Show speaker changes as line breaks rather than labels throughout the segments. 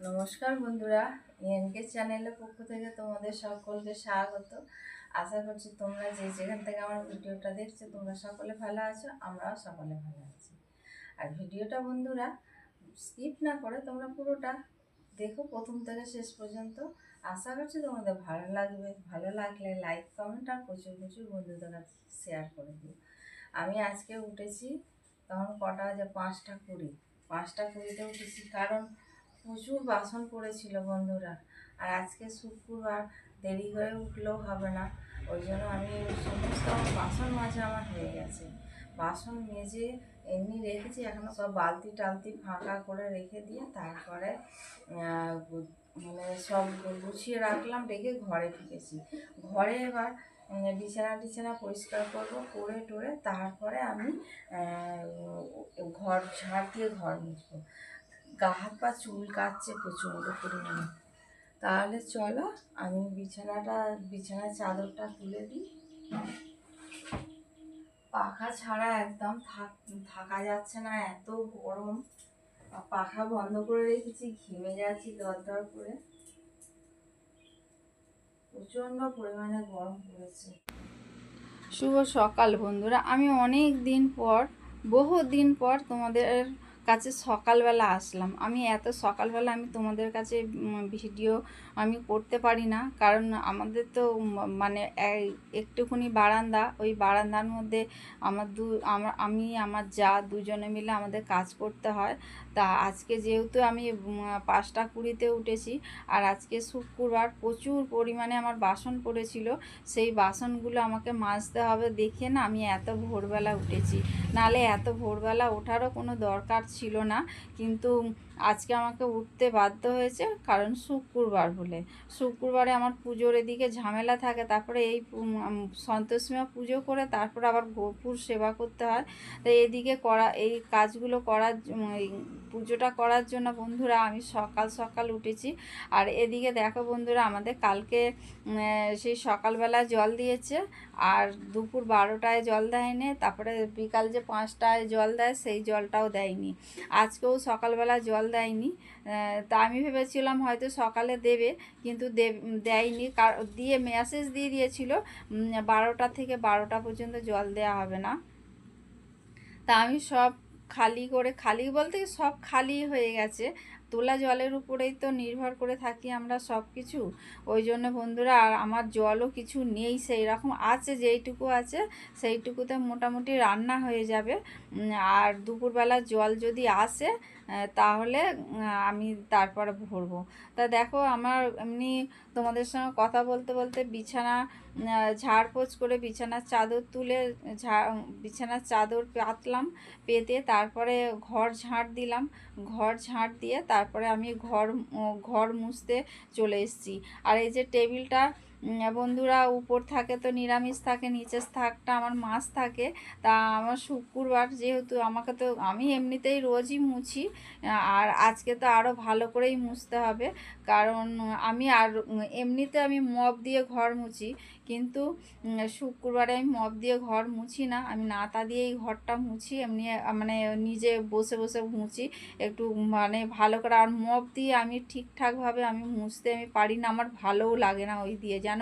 নমস্কার বন্ধুরা এনকে চ্যানেলের পক্ষ থেকে তোমাদের সকলকে স্বাগত। আশা করছি তোমরা যে যেখান থেকে আমার ভিডিওটা দেখছ, তোমরা সকলে ভালো আছো, আমরাও সকলে ভালো আছি। আর ভিডিওটা বন্ধুরা স্কিপ না করে তোমরা পুরোটা দেখো প্রথম থেকে শেষ পর্যন্ত। আশা করছি তোমাদের ভালো লাগবে। ভালো লাগলে লাইক কমেন্ট আর প্রচুর প্রচুর বন্ধুদের কাছে শেয়ার করে দিও। আমি আজকে উঠেছি তখন কটা যে পাঁচটা কুড়ি। পাঁচটা কুড়িতে উঠেছি কারণ প্রচুর বাসন পড়েছিল বন্ধুরা। আর আজকে শুক্রবার দেরি হয়ে উঠলেও হবে না। ওই জন্য আমি সমস্ত বাসন মাজা আমার হয়ে গেছে। বাসন মেজে এমনি রেখেছি এখনও সব বালতি টালতি ফাঁকা করে রেখে দিয়ে তারপরে মানে সব গুছিয়ে রাখলাম, রেখে ঘরে ঢুকেছি ঘরে এবার বিছানা টিছানা পরিষ্কার করব, করে টোরে তারপরে আমি ঘর, ঝাড় দিয়ে ঘর মুছবো। গা হাত পা চুল কাচ্ছে প্রচণ্ড পরিমাণে। তাহলে চলো, আমি বিছানাটা, বিছানার চাদরটা তুলে দিই। পাখা ছাড়া একদম থাক- যাচ্ছে না, এত গরম। পাখা বন্ধ করে রেখেছি, ঘেমে যাচ্ছি দরদর করে। প্রচণ্ড পরিমাণে গরম পড়েছে। শুভ সকাল বন্ধুরা। আমি অনেক দিন পর বহু দিন পর তোমাদের কাছে সকালবেলা আসলাম। আমি এত সকালবেলা আমি তোমাদের কাছে ভিডিও আমি করতে পারি না। কারণ আমাদের তো মানে একটুখানি বারান্দা। ওই বারান্দার মধ্যে আমার দু আমি, আমার যা দুজনে মিলে আমাদের কাজ করতে হয়। তা আজকে যেহেতু আমি পাঁচটা কুড়িতে উঠেছি, আর আজকে শুক্রবার প্রচুর পরিমাণে আমার বাসন পড়েছিল। সেই বাসনগুলো আমাকে মাজতে হবে দেখে না আমি এত ভোরবেলা উঠেছি। নালে এত ভোরবেলা ওঠারও কোনো দরকার ছিল না। কিন্তু আজকে আমাকে উঠতে বাধ্য হয়েছে কারণ শুক্রবার বলে শুক্রবারে আমার পুজোর এদিকে ঝামেলা থাকে, তারপরে এই সন্তোষীমা পুজো করে তারপর আবার গোপুর সেবা করতে হয়। তো এদিকে করা, এই কাজগুলো করার পুজোটা করার জন্য বন্ধুরা আমি সকাল সকাল উঠেছি। আর এদিকে দেখো বন্ধুরা আমাদের কালকে সেই সকালবেলা জল দিয়েছে। আর দুপুর বারোটায় জল দেয়নি, তারপরে বিকাল যে পাঁচটায় জল দেয়, সেই জলটাও দেয়নি। আজকেও সকালবেলা জল দেয়নি। তা আমি ভেবেছিলাম হয়তো সকালে দেবে, কিন্তু দেয়নি। কার, দিয়ে মেসেজ দিয়ে দিয়েছিল বারোটা থেকে বারোটা পর্যন্ত জল দেওয়া হবে না। তা আমি সব খালি করে, খালি বলতে সব খালি হয়ে গেছে। তোলা জলের উপরেই তো নির্ভর করে থাকি আমরা সব কিছু ওই জন্য বন্ধুরা, আর আমার জলও কিছু নেই সেই রকম আছে, যেইটুকু আছে, সেইটুকুতে মোটামুটি রান্না হয়ে যাবে। আর দুপুরবেলা জল যদি আসে তাহলে আমি তারপরে ভরবো। তা দেখো আমার এমনি তোমাদের সঙ্গে কথা বলতে বলতে বিছানা আহ, ঝাড়পোছ করে বিছানার চাদর তুলে ঝা বিছানার চাদর পাতলাম পেতে তারপরে ঘর ঝাঁট দিলাম। ঘর ঝাঁট দিয়ে তারপরে আমি ঘর ঘর মুছতে চলে এসেছি। আর এই যে টেবিলটা বন্ধুরা, উপর থাকে তো, নিরামিষ থাকে, নিচের থাকটা আমার মাছ থাকে। তা আমার শুক্রবার যেহেতু আমাকে তো, আমি এমনিতেই রোজই মুছি, আর আজকে তো আরও ভালো করেই মুছতে হবে। কারণ আমি আর এমনিতে আমি মপ দিয়ে ঘর মুছি, কিন্তু শুক্রবারে আমি মপ দিয়ে ঘর মুছি না। আমি নাতা দিয়েই ঘরটা মুছি, এমনি মানে নিজে বসে বসে মুছি। একটু মানে ভালো করে, আর মপ দিয়ে আমি ঠিকঠাকভাবে আমি মুছতে আমি পারি না, আমার ভালোও লাগে না ওই দিয়ে। যেন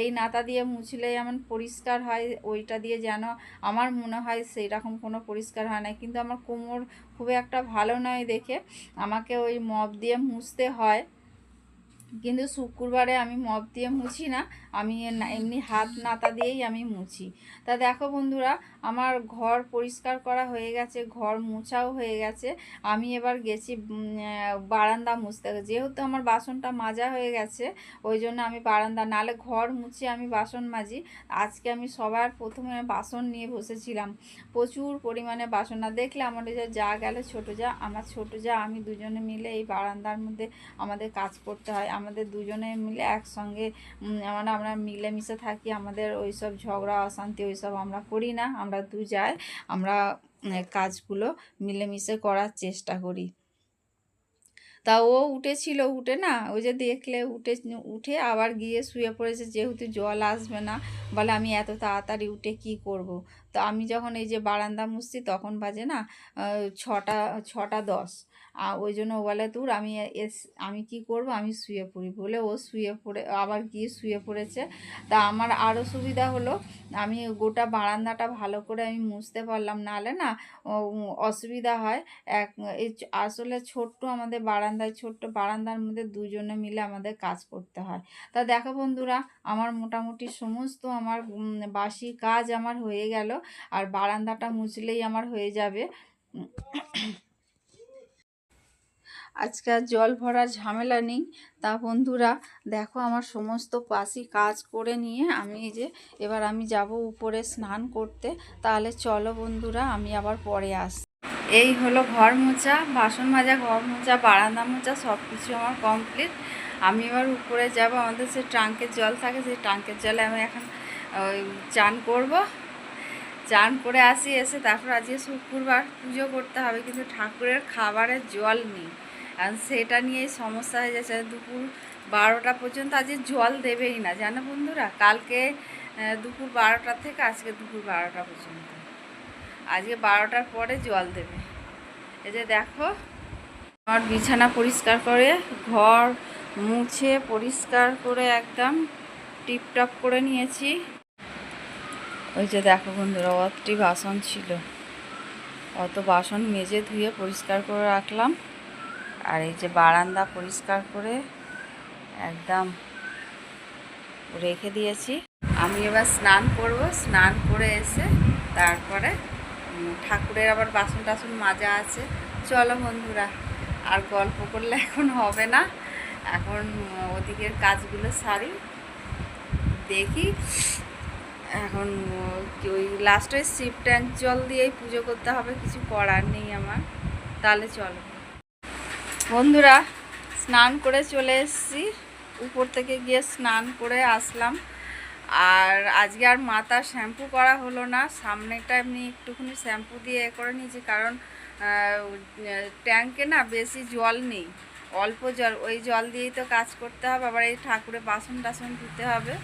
এই নাতা দিয়ে মুছলে যেমন পরিষ্কার হয়, ওইটা দিয়ে যেন আমার মনে হয় সেই রকম কোনো পরিষ্কার হয় না। কিন্তু আমার কোমর খুব একটা ভালো নয় দেখে, আমাকে ওই মপ দিয়ে মুছতে হয়। কিন্তু শুক্রবারে আমি মপ দিয়ে মুছি না, আমি এমনি হাত নাতা দিয়েই আমি মুছি। তা দেখো বন্ধুরা, আমার ঘর পরিষ্কার করা হয়ে গেছে, ঘর মোছাও হয়ে গেছে। আমি এবার গেছি বারান্দা মুছতে। যেহেতু আমার বাসনটা মাজা হয়ে গেছে, ওই জন্য আমি বারান্দা, নালে ঘর মুছে আমি বাসন মাজি। আজকে আমি সবার প্রথমে বাসন নিয়ে বসেছিলাম। প্রচুর পরিমাণে বাসন। না, দেখলে যে যা গেলে ছোটো যা, আমার ছোটো যা, আমি দুজনে মিলে এই বারান্দার মধ্যে আমাদের কাজ করতে হয়। আমাদের দুজনে মিলে একসঙ্গে মানে আমরা মিলেমিশে থাকি, আমাদের ওইসব ঝগড়া, অশান্তি ওইসব আমরা করি না, আমরা দু যাই, আমরা কাজগুলো মিলেমিশে করার চেষ্টা করি তা ও উঠেছিল, উঠে না, ওই যে দেখলে উঠে উঠে আবার গিয়ে শুয়ে পড়েছে, যেহেতু জল আসবে না, বলে আমি এত তাড়াতাড়ি উঠে কি করব। তো আমি যখন এই যে বারান্দা মুছছি, তখন বাজে না ছটা ছটা দশ ওই জন্য বলে, দূর, আমি এস, আমি কি করব? আমি শুয়ে পড়ি। বলে ও শুয়ে পড়ে, আবার গিয়ে শুয়ে পড়েছে। তা আমার আরও সুবিধা হলো, আমি গোটা বারান্দাটা ভালো করে আমি মুছতে পারলাম। নাহলে না অসুবিধা হয়। এক আসলে ছোট্ট আমাদের বারান্দায়, ছোট্ট বারান্দার মধ্যে দুজনে মিলে আমাদের কাজ করতে হয়। তা দেখো বন্ধুরা, আমার মোটামুটি সমস্ত আমার বাসি কাজ আমার হয়ে গেল। আর বারান্দাটা মুছলেই আমার হয়ে যাবে। আজকে আর জল ভরার ঝামেলা নেই। তা বন্ধুরা, দেখো আমার সমস্ত পাশি কাজ করে নিয়ে আমি এই যে এবার আমি যাব উপরে স্নান করতে। তাহলে চলো বন্ধুরা, আমি আবার পরে আস এই হলো ঘর মোচা বাসন মাজা, ঘর মোচা বারান্দা মোচা সব কিছু আমার কমপ্লিট। আমি এবার উপরে যাব, আমাদের যে ট্রাঙ্কের জল থাকে, সেই ট্রাঙ্কের জলে আমি এখন, ওই চান করব। চান করে আসি, এসে তারপর আজকে শুক্রবার পুজো করতে হবে, কিন্তু ঠাকুরের খাবারের জল নেই। আর সেটা নিয়েই সমস্যা হয়ে যাচ্ছে। দুপুর বারোটা পর্যন্ত আজকে জল দেবেই না। জানো বন্ধুরা? কালকে দুপুর বারোটা থেকে আজকে দুপুর বারোটা পর্যন্ত। আজকে বারোটার পরে জল দেবে। এই যে দেখো, আমার বিছানা পরিষ্কার করে, ঘর মুছে পরিষ্কার করে একদম টিপটপ করে নিয়েছি। ওই যে দেখো বন্ধুরা, অতটি বাসন ছিল। অত বাসন মেজে ধুয়ে পরিষ্কার করে রাখলাম। আর এই যে বারান্দা পরিষ্কার করে একদম রেখে দিয়েছি। আমি এবার স্নান করব। স্নান করে এসে তারপরে ঠাকুরের আবার বাসন টাসন মাজা আছে। চলো বন্ধুরা, আর গল্প করলে এখন হবে না। এখন ওদিকের কাজগুলো সারি। দেখি, এখন ওই লাস্টে শিব ট্যাঙ্ক জল দিয়েই পুজো করতে হবে। কিছু করার নেই আমার। তাহলে চলো। বন্ধুরা, স্নান করে চলে এসেছি। উপর থেকে গিয়ে স্নান করে আসলাম। আর আজকে আর মাথা শ্যাম্পু করা হলো না। সামনেটা এমনি একটুখানি শ্যাম্পু দিয়ে এ করে নিয়েছি, কারণ ট্যাঙ্কে না বেশি জল নেই। অল্প জল, ওই জল দিয়েই তো কাজ করতে হবে। আবার এই ঠাকুরের বাসন টাসন ধুতে হবে।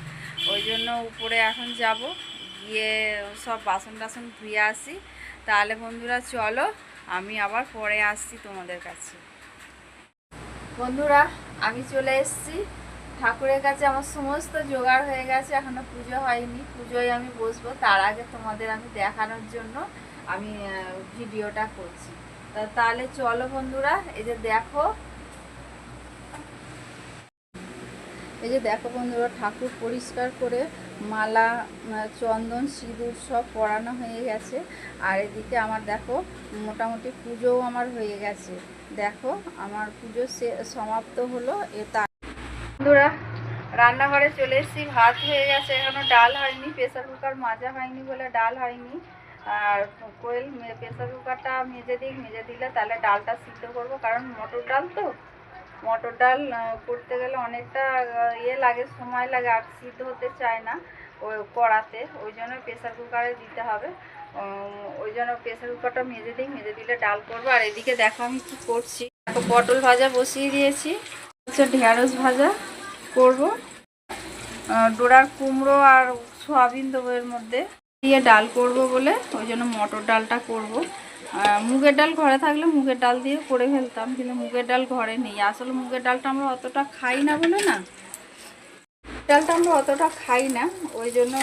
ওই জন্য উপরে এখন যাব। গিয়ে সব বাসন টাসন ধুয়ে আসি। তাহলে বন্ধুরা, চলো, আমি আবার পরে আসছি তোমাদের কাছে। বন্ধুরা, আমি চলে এসেছি। ঠাকুরের কাছে আমার সমস্ত জোগাড় হয়ে গেছে, এখনও পুজো হয়নি। পুজোয় আমি বসবো, তার আগে তোমাদের আমি দেখানোর জন্য আমি ভিডিওটা করছি। তা তাহলে চলো বন্ধুরা, এই যে দেখো। এই যে দেখো বন্ধুরা, ঠাকুর পরিষ্কার করে মালা চন্দন, সিঁদুর সব পরানো হয়ে গেছে। আর এদিকে আমার দেখো, মোটামুটি পুজোও আমার হয়ে গেছে। দেখো, আমার পুজো সমাপ্ত হলো, এ বন্ধুরা, রান্নাঘরে চলে এসেছি, ভাত হয়ে গেছে, এখনও ডাল হয়নি প্রেসার কুকার মাজা হয়নি বলে ডাল হয়নি। আর কোয়েল প্রেসার কুকারটা মেজে দিই মেজে দিলে তাহলে ডালটা সিদ্ধ করব, কারণ মটর ডাল তো। মটর ডাল করতে গেলে অনেকটা ইয়ে লাগে, সময় লাগে, আর সিদ্ধ হতে চায় না ওই কড়াতে। ওই জন্য প্রেসার কুকারে দিতে হবে। ওই জন্য প্রেসার কুকারটা মেজে দিই, মেজে দিলে ডাল করব। আর এদিকে দেখো আমি কি করছি। পটল ভাজা বসিয়ে দিয়েছি। হচ্ছে ঢেঁড়স ভাজা করব। ডোরার কুমড়ো আর সোয়াবিন দেবো এর মধ্যে। দিয়ে ডাল করব বলে, ওই জন্য মটর ডালটা করব। মুগের ডাল ঘরে থাকলে মুগের ডাল দিয়ে করে ফেলতাম, কিন্তু মুগের ডাল ঘরে নেই। আসলে মুগের ডালটা আমরা অতটা খাই না বলে না। ডালটা আমরা অতটা খাই না, ওই জন্য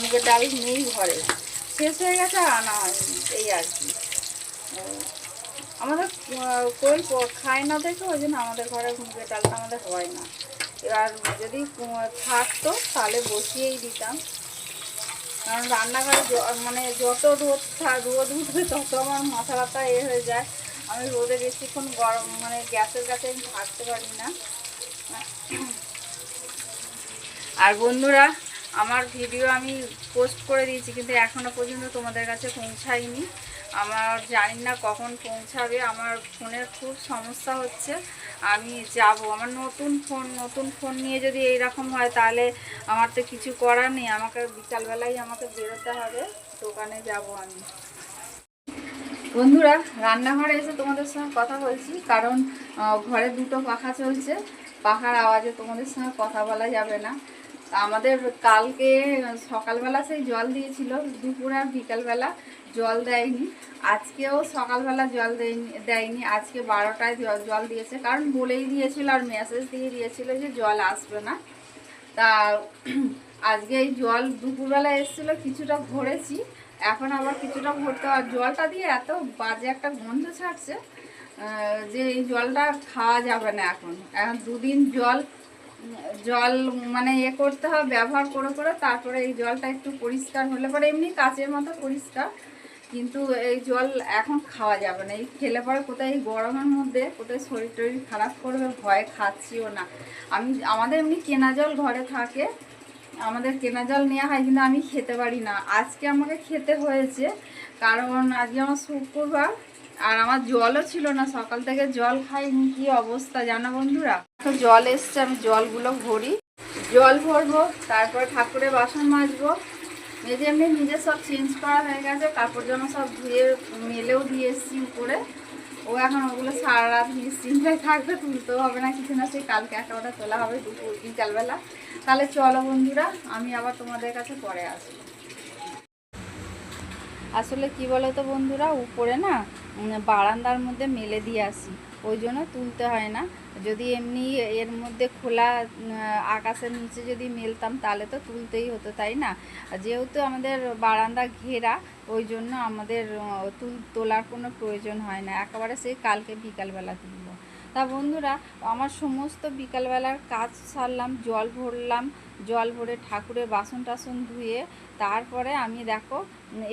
মুগের ডাল নেই ঘরে। শেষ হয়ে গেছে আনা এই আর কি। আমাদের কোয়েল খায় না দেখে ওই জন্য আমাদের ঘরে মুগের ডালটা আমাদের হয় না। এবার যদি থাকতো তাহলে বসিয়েই দিতাম। কারণ রান্নাঘরে মানে যত রোদ রোদ উঠবে তত আমার মাথা ব্যথা এ হয়ে যায়। আমি রোদে বেশিক্ষণ গরম মানে গ্যাসের কাছে আমি থাকতে পারি না। আর বন্ধুরা, আমার ভিডিও আমি পোস্ট করে দিয়েছি, কিন্তু এখনও পর্যন্ত তোমাদের কাছে পৌঁছায়নি। আমার জানি না কখন পৌঁছাবে। আমার ফোনের খুব সমস্যা হচ্ছে। আমি যাব। আমার নতুন ফোন নতুন ফোন নিয়ে যদি এই রকম হয়, তাহলে আমার তো কিছু করার নেই। আমাকে বিকালবেলায় আমাকে বেরোতে হবে। দোকানে যাব আমি। বন্ধুরা, রান্নাঘরে এসে তোমাদের সঙ্গে কথা বলছি। কারণ ঘরে দুটো পাখা চলছে। পাখার আওয়াজে তোমাদের সঙ্গে কথা বলা যাবে না। আমাদের কালকে সকালবেলা সেই জল দিয়েছিল। দুপুর আর বিকালবেলা। জল দেয়নি। আজকেও সকালবেলা জল দেয়নি দেয়নি, আজকে বারোটায় জল দিয়েছে। কারণ বলেই দিয়েছিল আর মেসেজ দিয়ে দিয়েছিল যে জল আসবে না। তা আজকে এই জল দুপুরবেলা এসেছিল, কিছুটা ভরেছি। এখন আবার কিছুটা ভরতে আর জলটা দিয়ে এত বাজে একটা গন্ধ ছাড়ছে যে এই জলটা খাওয়া যাবে না এখন। এখন দুদিন জল জল মানে এ করতে হবে, ব্যবহার করে করে তারপরে এই জলটা একটু পরিষ্কার হলে পরে এমনি কাচের মতো পরিষ্কার। কিন্তু এই জল এখন খাওয়া যাবে না। এই খেলে পরে কোথায় গরমের মধ্যে, কোথায় শরীর টরীর খারাপ করবে, ভয় খাচ্ছিও না। আমি, আমাদের এমনি কেনা জল ঘরে থাকে, আমাদের কেনা জল নেওয়া হয় কিন্তু আমি খেতে পারি না। আজকে আমাকে খেতে হয়েছে, কারণ আজকে আমার শুক্রবার, আর আমার জলও ছিল না, সকাল থেকে জল খাইনি, কি অবস্থা জানো বন্ধুরা? তো জল এসছে, আমি জলগুলো ভরি, জল ভরবো, তারপর ঠাকুরের বাসন মাজবো মেজে এমনি নিজে সব চেঞ্জ করা হয়ে গেছে, কাপড় জামা সব ধুয়ে, মেলেও দিয়ে এসছি উপরে। ও এখন ওগুলো সারা রাত নিশ্চিন্তায় থাকবে, তুলতেও হবে না, কিছু না, সেই কালকে একেবারে তোলা হবে দুপুর, বিকালবেলা। তাহলে চলো বন্ধুরা, আমি আবার তোমাদের কাছে পরে আসব। আসলে কি বলো তো বন্ধুরা, উপরে না বারান্দার মধ্যে মেলে দিয়ে আসি। ওই জন্য তুলতে হয় না। যদি এমনি এর মধ্যে খোলা আকাশের নিচে যদি মেলতাম তাহলে তো তুলতেই হতো, তাই না? যেহেতু আমাদের বারান্দা ঘেরা, ওই জন্য আমাদের তুল, তোলার কোনো প্রয়োজন হয় না। একেবারে সেই কালকে বিকালবেলা তুলবো। তা বন্ধুরা, আমার সমস্ত বিকালবেলার কাজ সারলাম, জল ভরলাম, জল ভরে ঠাকুরের বাসন টাসন ধুয়ে, তারপরে আমি দেখো,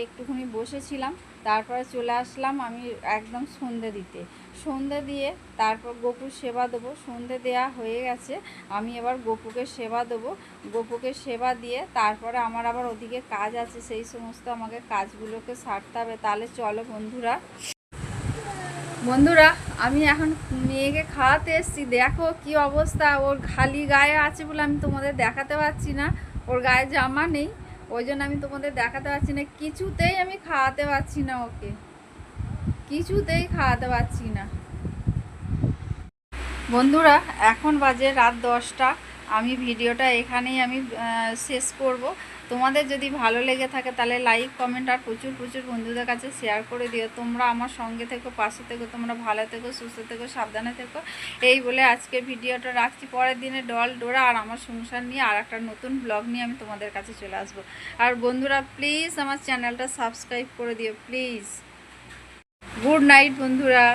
একটুখানি বসেছিলাম, তারপরে চলে আসলাম আমি একদম সন্ধে দিতে। সন্ধে দিয়ে তারপর গপুর সেবা দেবো। সন্ধে দেয়া হয়ে গেছে, আমি এবার গপুকে সেবা দেবো। গপুকে সেবা দিয়ে তারপরে আমার আবার ওদিকে কাজ আছে, সেই সমস্ত আমাকে কাজগুলোকে সারতে হবে। তাহলে চলো বন্ধুরা। বন্ধুরা, আমি এখন মেয়েকে খাওয়াতে এসেছি। দেখো কি অবস্থা। ওর খালি গায়ে আছে বলে আমি তোমাদের দেখাতে পারছি না। ওর গায়ে জামা নেই। ওই জন্য আমি তোমাদের দেখাতে পারছি না। কিছুতেই আমি খাওয়াতে পারছি না ওকে। কিছুতেই খাওয়াতে পারছি না। বন্ধুরা, এখন বাজে রাত দশটা। আমি ভিডিওটা এখানেই আমি শেষ করব। তোমাদের যদি ভালো লেগে থাকে তাহলে লাইক কমেন্ট আর প্রচুর প্রচুর বন্ধুদের কাছে শেয়ার করে দিও। তোমরা আমার সঙ্গে থেকো, পাশে থেকো, তোমরা ভালো থেকো, সুস্থ থেকো, সাবধানে থেকো। এই বলে আজকে ভিডিওটা রাখছি। পরের দিনে ডল ডোরা আর আমার সংসার নিয়ে আর একটা নতুন ব্লগ নিয়ে আমি তোমাদের কাছে চলে আসব। আর বন্ধুরা প্লিজ আমার চ্যানেলটা সাবস্ক্রাইব করে দিও প্লিজ গুড নাইট বন্ধুরা।